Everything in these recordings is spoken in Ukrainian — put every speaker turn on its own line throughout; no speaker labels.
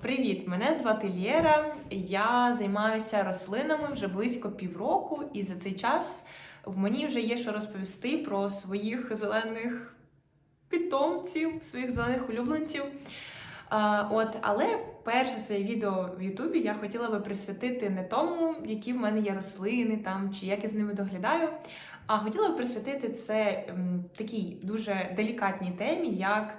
Привіт! Мене звати Лєра. Я займаюся рослинами вже близько півроку, і за цей час в мені вже є що розповісти про своїх зелених питомців, своїх зелених улюбленців. От, але перше своє відео в Ютубі я хотіла би присвятити не тому, які в мене є рослини там чи як я з ними доглядаю. А хотіла б присвятити це такій дуже делікатній темі, як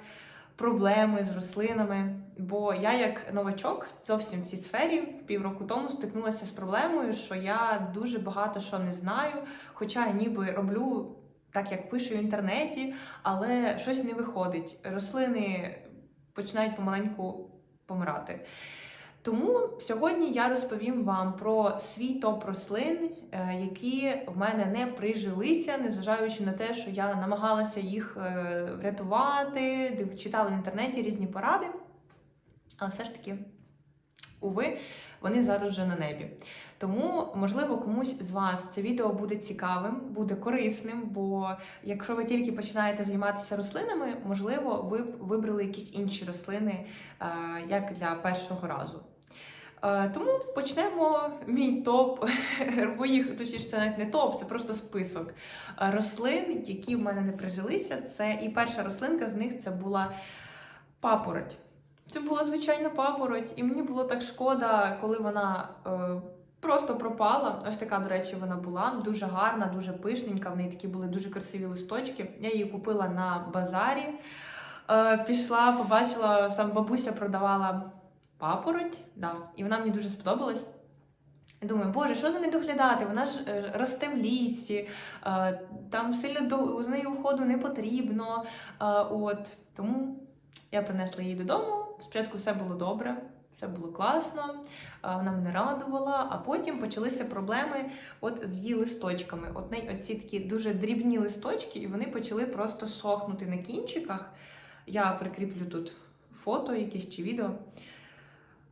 проблеми з рослинами. Бо я, як новачок, зовсім в цій сфері півроку тому стикнулася з проблемою, що я дуже багато що не знаю, хоча ніби роблю так, як пише в інтернеті, але щось не виходить. Рослини починають помаленьку помирати. Тому сьогодні я розповім вам про свій топ рослин, е, які в мене не прижилися, незважаючи на те, що я намагалася їх е, врятувати, читала в інтернеті різні поради. Але все ж таки, уви, вони зараз вже на небі. Тому, можливо, комусь з вас це відео буде цікавим, буде корисним, бо якщо ви тільки починаєте займатися рослинами, можливо, ви б вибрали якісь інші рослини е, як для першого разу. Е, Тому почнемо мій топ моїх, точніше, це навіть не топ, це просто список е, рослин, які в мене не прижилися. Це і перша рослинка з них це була папороть. Це була звичайна папороть, і мені було так шкода, коли вона е, просто пропала. Ось така, до речі, вона була дуже гарна, дуже пишненька. В неї такі були дуже красиві листочки. Я її купила на базарі. Е, пішла, побачила, сам бабуся продавала папороть, да, і вона мені дуже сподобалась. Думаю, боже, що за не доглядати? Вона ж е, росте в лісі, е, там сильно до з нею уходу не потрібно. Е, от тому я принесла її додому. Спочатку все було добре, все було класно, вона мене радувала, а потім почалися проблеми от з її листочками. От неї оці такі дуже дрібні листочки, і вони почали просто сохнути на кінчиках. Я прикріплю тут фото якесь чи відео.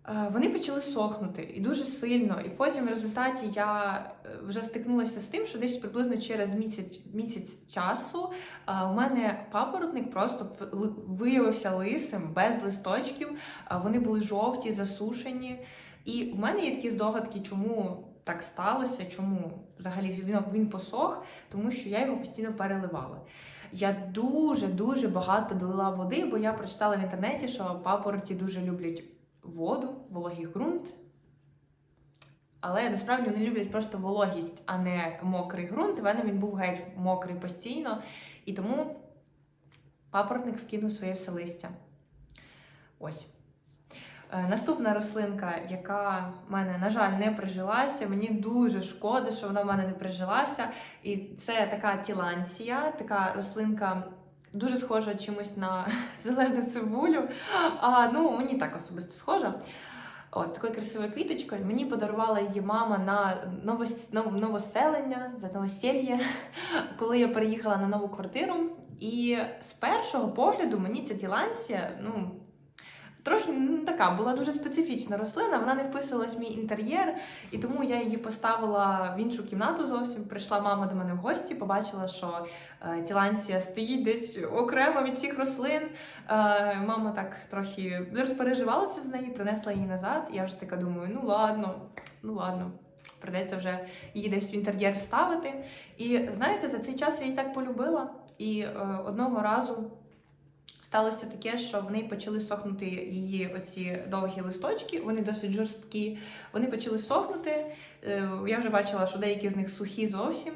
Е, Вони почали сохнути і дуже сильно. І потім в результаті я е, вже стикнулася з тим, що десь приблизно через місяць, місяць часу е, у мене папоротник просто виявився лисим, без листочків. Вони були жовті, засушені. І в мене є такі здогадки, чому так сталося, чому взагалі він посох, тому що я його постійно переливала. Я дуже дуже багато долила води, бо я прочитала в інтернеті, що папороті дуже люблять воду, вологий ґрунт. Але насправді вони люблять просто вологість, а не мокрий ґрунт. У мене він був геть мокрий постійно, і тому папоротник скинув своє все листя. Ось. Е, Наступна рослинка, яка в мене, на жаль, не прижилася. Мені дуже шкода, що вона в мене не прижилася. І це така тілансія, така рослинка дуже схожа чимось на зелену цибулю. А, ну, мені так особисто схожа. От такою красивою квіточкою. Мені подарувала її мама на новос... новоселення за новосілля, коли я переїхала на нову квартиру. І з першого погляду мені ця діланція, ну. Трохи не така була дуже специфічна рослина, вона не вписувалась в мій інтер'єр, і тому я її поставила в іншу кімнату зовсім. Прийшла мама до мене в гості, побачила, що е, тілансія стоїть десь окремо від всіх рослин. Е, мама так трохи розпереживалася з неї, принесла її назад. Я вже така думаю: ну ладно, ну ладно. Придеться вже її десь в інтер'єр вставити. І знаєте, за цей час я її так полюбила. І е, одного разу сталося таке, що в неї почали сохнути її оці довгі листочки, вони досить жорсткі. Вони почали сохнути. Е, Я вже бачила, що деякі з них сухі зовсім.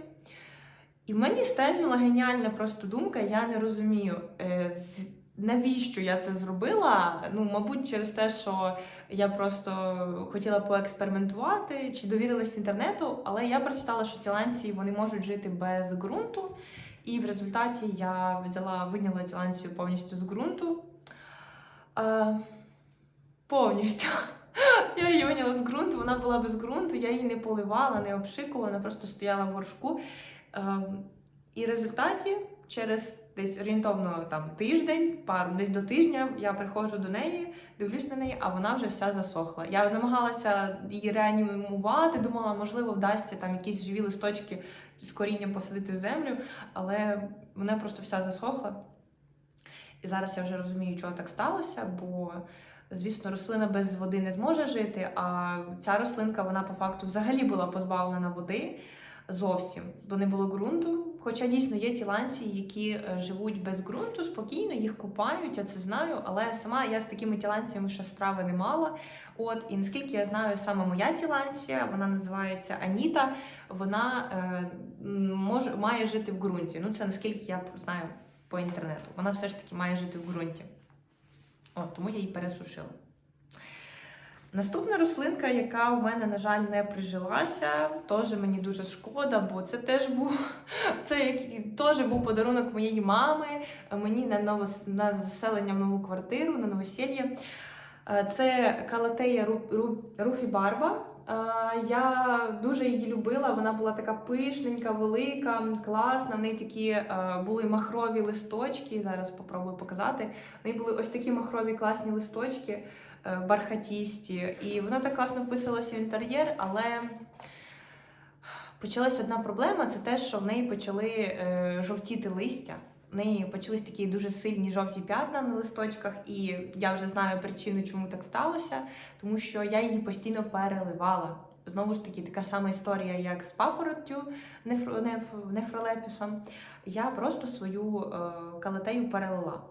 І в мені стельнула геніальна просто думка, я не розумію. е, Навіщо я це зробила? Ну, мабуть, через те, що я просто хотіла поекспериментувати чи довірилась інтернету, але я прочитала, що тіланці вони можуть жити без ґрунту, і в результаті я взяла, виняла тіланцію повністю з ґрунту. Е, повністю. Я її виняла з ґрунту, вона була без ґрунту, я її не поливала, не обшикувала, вона просто стояла в горшку. Е, і в результаті, через десь орієнтовно там тиждень, пару десь до тижня, я приходжу до неї, дивлюсь на неї, а вона вже вся засохла. Я намагалася її реанімувати, думала, можливо, вдасться там якісь живі листочки з корінням посадити в землю, але вона просто вся засохла. І зараз я вже розумію, чого так сталося, бо Звісно, рослина без води не зможе жити, а ця рослинка вона по факту взагалі була позбавлена води зовсім, бо не було ґрунту. Хоча дійсно є ті ланці, які е, живуть без ґрунту, спокійно, їх купають, я це знаю. Але сама я з такими тіланціями ще справи не мала. От і наскільки я знаю, саме моя тіланція, вона називається Аніта. Вона е, може має жити в ґрунті. Ну це наскільки я знаю по інтернету. Вона все ж таки має жити в ґрунті. От тому я її пересушила. Наступна рослинка, яка у мене, на жаль, не прижилася, теж мені дуже шкода, бо це теж був це теж був подарунок моєї мами мені на ново, на заселення в нову квартиру, на новосілля. Е, Це калатея Ру- Ру- Руфі Барба. Е, Я дуже її любила. Вона була така пишненька, велика, класна. В неї такі е, були махрові листочки. Зараз попробую показати. В неї були ось такі махрові класні листочки, бархатісті. І вона так класно вписувалася в інтер'єр, але почалась одна проблема: це те, що в неї почали е, жовтіти листя. В неї почались такі дуже сильні жовті п'ятна на листочках, і я вже знаю причину, чому так сталося, тому що я її постійно переливала. Знову ж таки, така сама історія, як з папороттю нефролепісом. Я просто свою е, калатею перелила.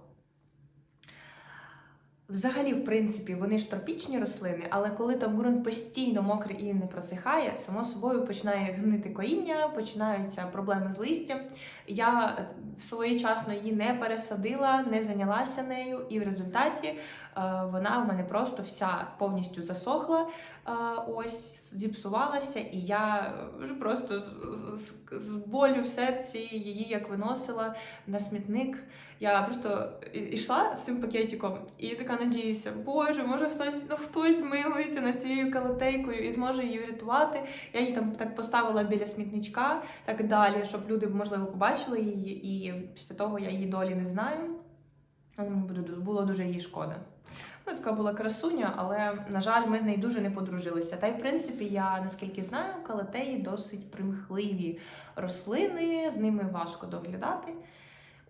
Взагалі, в принципі, вони ж тропічні рослини, але коли там ґрунт постійно мокрий і не просихає, само собою починає гнити коріння, починаються проблеми з листям. Я своєчасно її не пересадила, не зайнялася нею, і в результаті вона в мене просто вся повністю засохла, е, ось зіпсувалася, і я вже просто з болю в серці її як виносила на смітник. Я просто йшла з цим пакетиком і така надіюся, боже, може хтось, ну хтось милується над цією калатейкою і зможе її врятувати. Я її там так поставила біля смітничка, так далі, щоб люди можливо побачили її. І після того я її долі не знаю. Буду- Було дуже їй шкода. Вона така була красуня, але, на жаль, ми з нею дуже не подружилися. Та й в принципі, я наскільки знаю, калатеї досить примхливі рослини, з ними важко доглядати.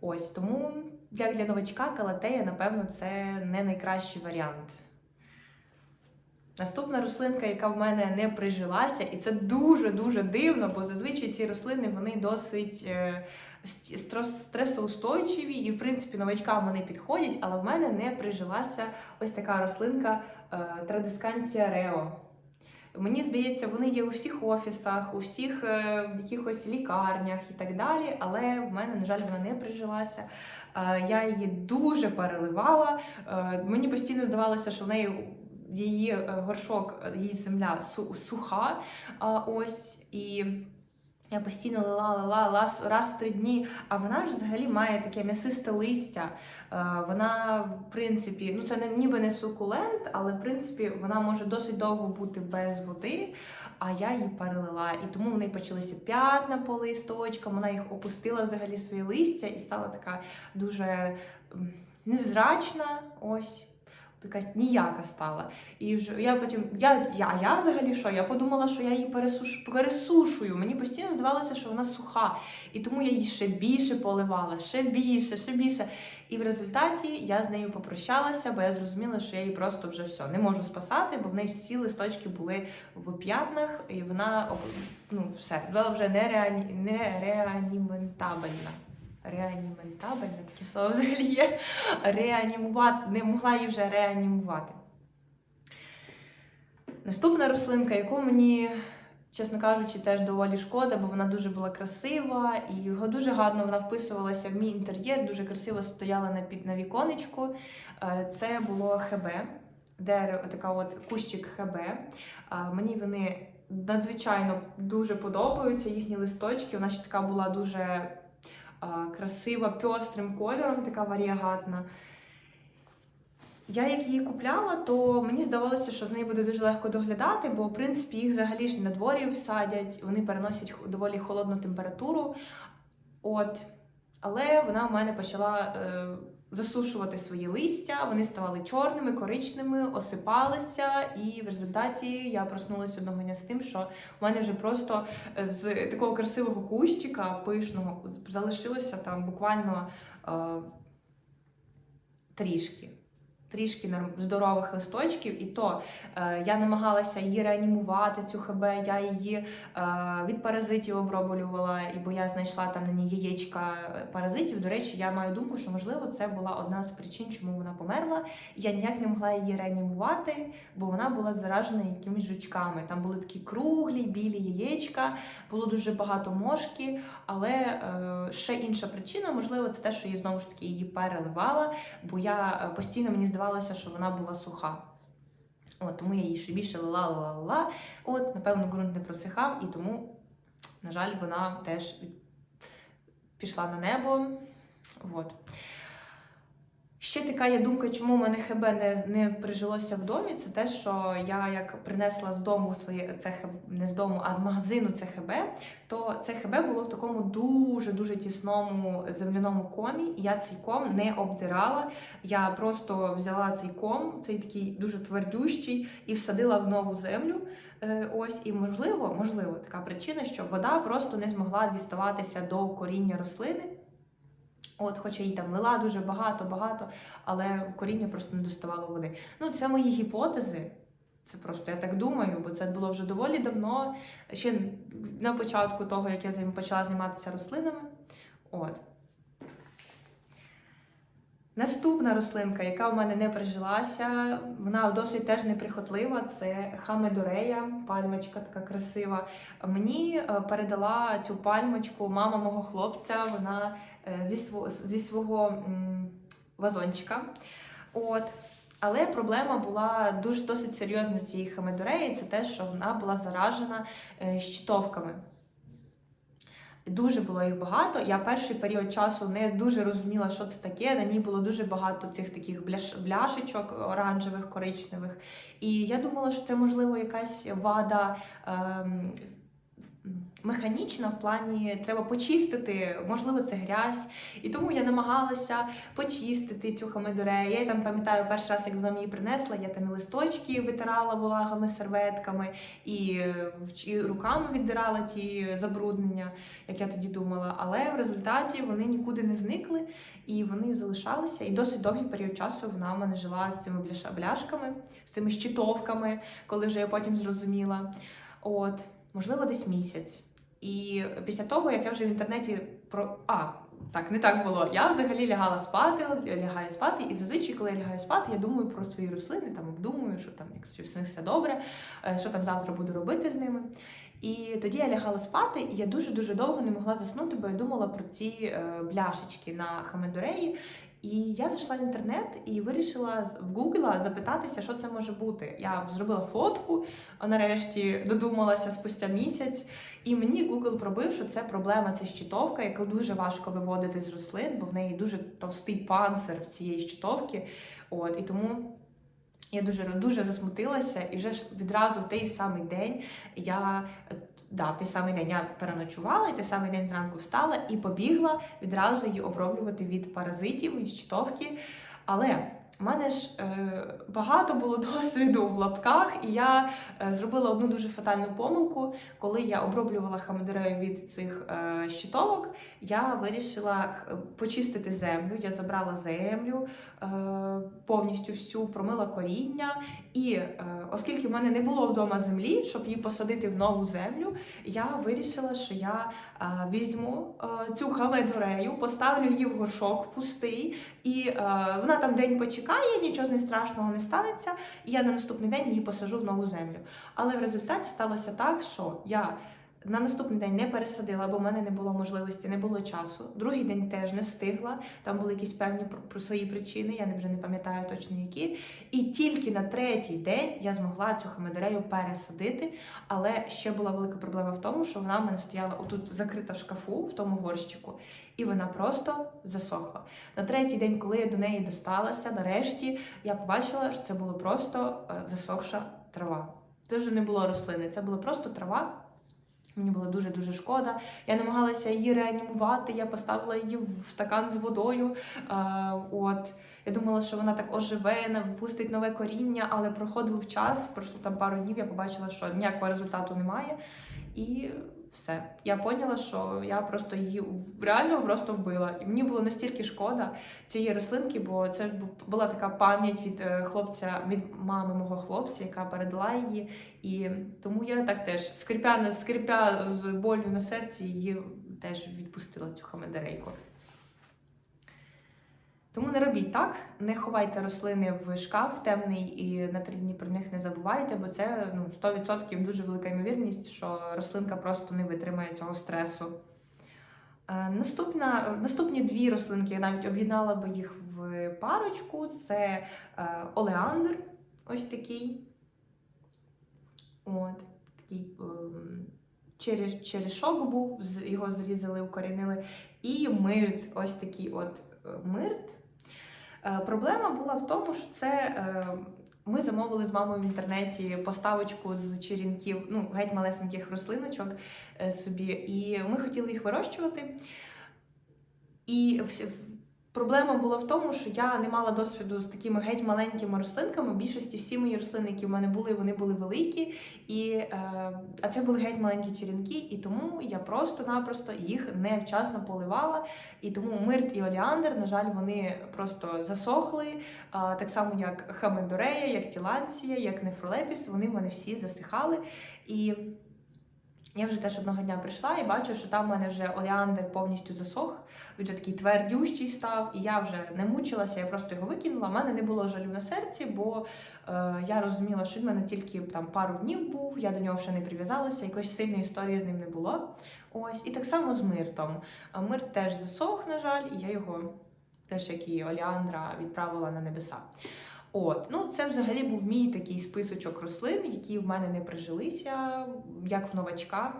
Ось тому як для новачка калатея, напевно, це не найкращий варіант. Наступна рослинка, яка в мене не прижилася, і це дуже-дуже дивно, бо зазвичай ці рослини вони досить е, стресоустойчиві, і, в принципі, новачкам вони підходять, але в мене не прижилася ось така рослинка е, Традисканція Рео. Мені здається, вони є у всіх офісах, у всіх е, якихось лікарнях і так далі. Але в мене, на жаль, вона не прижилася. Е, я її дуже переливала. Е, мені постійно здавалося, що в неї її е, горшок, е, її земля суха. Ось і. Я постійно лила, лила, лила раз в три дні. А вона ж взагалі має таке м'ясисте листя. Е, Вона, в принципі, ну це не ніби не сукулент, але в принципі вона може досить довго бути без води. А я її перелила. І тому в неї почалися п'ятна по листочкам. Вона їх опустила взагалі своє листя і стала така дуже м, невзрачна. Ось. Якась ніяка стала. І вже я потім, я, я, я взагалі що? Я подумала, що я її пересуш, пересушую. Мені постійно здавалося, що вона суха. І тому я її ще більше поливала, ще більше, ще більше. І в результаті я з нею попрощалася, бо я зрозуміла, що я її просто вже все не можу спасати, бо в неї всі листочки були в п'ятнах, і вона ну, все, була вже нереані, нереаніментабельна. Реаніментабельне таке слово взагалі є. Реанімувати, не могла її вже реанімувати. Наступна рослинка, яку мені, чесно кажучи, теж доволі шкода, бо вона дуже була красива і його дуже гарно вона вписувалася в мій інтер'єр, дуже красиво стояла на, під, на віконечку. Е, Це було ХБ, дерево, така от кущик ХБ. Е, Мені вони надзвичайно дуже подобаються, їхні листочки. Вона ще така була дуже красива, пестрим кольором, така варіагатна. Я як її купляла, то мені здавалося, що з нею буде дуже легко доглядати, бо в принципі їх взагалі ж на дворі садять, вони переносять доволі холодну температуру. От. Але вона в мене почала е, засушувати свої листя, вони ставали чорними, коричними, осипалися, і в результаті я проснулася одного дня з тим, що в мене вже просто з такого красивого кущика пишного залишилося там буквально е, трішки. Трішки здорових листочків, і то е, я намагалася її реанімувати, цю ХБ, я її е, від паразитів оброблювала, і бо я знайшла там на ній яєчка е, паразитів. До речі, я маю думку, що можливо це була одна з причин, чому вона померла. Я ніяк не могла її реанімувати, бо вона була заражена якимись жучками. Там були такі круглі, білі яєчка, було дуже багато мошки. Але е, ще інша причина, можливо, це те, що я знову ж таки її переливала, бо я е, постійно мені здавалося, що вона була суха. От, тому я її ще більше лила, лила, лила. От, напевно, ґрунт не просихав, і тому, на жаль, вона теж пішла на небо. От. Ще така є думка, чому в мене ХБ не, не прижилося в домі. Це те, що я як принесла з дому своє це ХБ, не з дому, а з магазину це ХБ, то це ХБ було в такому дуже дуже тісному земляному комі. Я цей ком не обдирала. Я просто взяла цей ком, цей такий дуже твердющий, і всадила в нову землю. Е, Ось і можливо, можливо, така причина, що вода просто не змогла діставатися до коріння рослини. От, хоча їй там лила дуже багато, багато, але коріння просто не доставало води. Ну, це мої гіпотези. Це просто я так думаю, бо це було вже доволі давно, ще на початку того, як я почала займатися рослинами. От. Наступна рослинка, яка у мене не прижилася, вона досить теж неприхотлива. Це хамедорея, пальмочка така красива. Мені е, передала цю пальмочку мама мого хлопця. Вона е, зі свого, зі свого вазончика. От. Але проблема була дуже досить серйозною цієї хамедореї. Це те, що вона була заражена е, щитовками. Дуже було їх багато. Я перший період часу не дуже розуміла, що це таке. На ній було дуже багато цих таких бляш, бляшечок оранжевих, коричневих. І я думала, що це можливо якась вада. Ем, Механічна в плані треба почистити, можливо, це грязь. І тому я намагалася почистити цю хамедорею. Я там пам'ятаю перший раз, як вона її принесла, я там і листочки витирала вологими серветками і, е, і руками віддирала ті забруднення, як я тоді думала. Але в результаті вони нікуди не зникли і вони залишалися. І досить довгий період часу вона в мене жила з цими бляшками, з цими щитовками, коли вже я потім зрозуміла. От, можливо, десь місяць. І після того, як я вже в інтернеті про. А, так, не так було. Я взагалі лягала спати, лягаю спати, і зазвичай, коли я лягаю спати, я думаю про свої рослини, там обдумую, що там, в все добре, е, що там завтра буду робити з ними. І тоді я лягала спати, і я дуже-дуже довго не могла заснути, бо я думала про ці е, бляшечки на хамедореї. І я зайшла в інтернет і вирішила в Google запитатися, що це може бути. Я зробила фотку, нарешті додумалася спустя місяць. І мені Google пробив, що це проблема, це щитовка, яку дуже важко виводити з рослин, бо в неї дуже товстий панцир в цієї щитовки. От і тому. Я дуже дуже засмутилася, і вже ж відразу в той самий день я да, в той самий день я переночувала, і той самий день зранку встала і побігла відразу її оброблювати від паразитів, від щитовки. Але в мене ж е, багато було досвіду в лапках, і я е, зробила одну дуже фатальну помилку. Коли я оброблювала хамадерею від цих е, щитовок, я вирішила почистити землю. Я забрала землю повністю всю, промила коріння. І оскільки в мене не було вдома землі, щоб її посадити в нову землю, я вирішила, що я візьму цю хамедорею, поставлю її в горшок пустий, і вона там день почекає, нічого з нею страшного не станеться. І я на наступний день її посажу в нову землю. Але в результаті сталося так, що я на наступний день не пересадила, бо в мене не було можливості, не було часу. Другий день теж не встигла. Там були якісь певні про, свої причини, я вже не пам'ятаю точно які. І тільки на третій день я змогла цю хамедерею пересадити. Але ще була велика проблема в тому, що вона в мене стояла отут закрита в шкафу, в тому горщику, і вона просто засохла. На третій день, коли я до неї досталася, нарешті я побачила, що це було просто е, засохша трава. Це вже не було рослини, це була просто трава. Мені було дуже дуже шкода. Я намагалася її реанімувати. Я поставила її в стакан з водою. Е, от я думала, що вона так оживе, впустить нове коріння, але проходив час. Пройшло там пару днів. Я побачила, що ніякого результату немає. І все. Я поняла, що я просто її реально просто вбила. І мені було настільки шкода цієї рослинки, бо це ж бу- була така пам'ять від е, хлопця, від мами мого хлопця, яка передала її. І тому я так теж скрипя, скрипя з болю на серці, її теж відпустила цю хамедерейку. Тому не робіть так, не ховайте рослини в шкаф темний і на три дні про них не забувайте, бо це ну, 100% дуже велика ймовірність, що рослинка просто не витримає цього стресу. Е, Наступна, наступні дві рослинки, я навіть об'єднала би їх в парочку. Це е, олеандр, ось такий. От, такий ем, череш- черешок був, його зрізали, укорінили. І мирт, ось такий от е, мирт. Е, Проблема була в тому, що це е, ми замовили з мамою в інтернеті поставочку з черінків, ну, геть малесеньких рослиночок е, собі, і ми хотіли їх вирощувати. І проблема була в тому, що я не мала досвіду з такими геть маленькими рослинками. Більшості всі мої рослини, які в мене були, вони були великі. І, е, а це були геть маленькі черенки, і тому я просто-напросто їх невчасно поливала. І тому мирт і оліандр, на жаль, вони просто засохли. А, так само, як хамендорея, як тіланція, як нефролепіс, вони в мене всі засихали. І я вже теж одного дня прийшла і бачу, що там в мене вже олеандр повністю засох, він вже такий твердющий став, і я вже не мучилася, я просто його викинула. У мене не було жалю на серці, бо е, я розуміла, що він в мене тільки там пару днів був, я до нього ще не прив'язалася, якоїсь сильної історії з ним не було. Ось, і так само з миртом. А Мирт теж засох, на жаль, і я його теж, як і Оліандра, відправила на небеса. От, ну це взагалі був мій такий списочок рослин, які в мене не прижилися, як в новачка.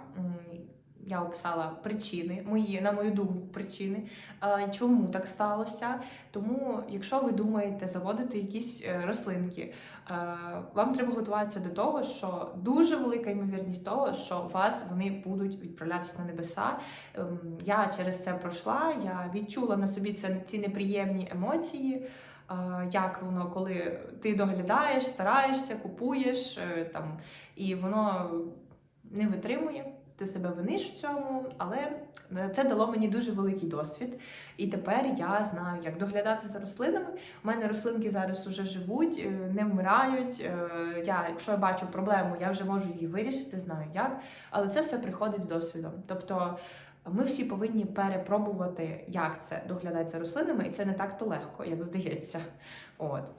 Я описала причини, мої, на мою думку, причини, е, чому так сталося. Тому, якщо ви думаєте заводити якісь е, рослинки, е, вам треба готуватися до того, що дуже велика ймовірність того, що вас вони будуть відправлятися на небеса. Ем, Я через це пройшла, я відчула на собі ці неприємні емоції. Е, Як воно, коли ти доглядаєш, стараєшся, купуєш е, там, і воно не витримує, ти себе виниш в цьому, але це дало мені дуже великий досвід. І тепер я знаю, як доглядати за рослинами. У мене рослинки зараз вже живуть, е, не вмирають. Е, Я, якщо я бачу проблему, я вже можу її вирішити, знаю як. Але це все приходить з досвідом. Тобто ми всі повинні перепробувати, як це доглядати за рослинами, і це не так то легко, як здається. От.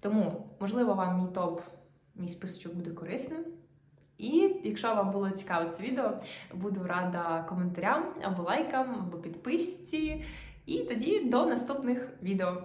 Тому, можливо, вам мій топ, мій списочок буде корисним. І якщо вам було цікаво це відео, буду рада коментарям або лайкам, або підписці. І тоді до наступних відео.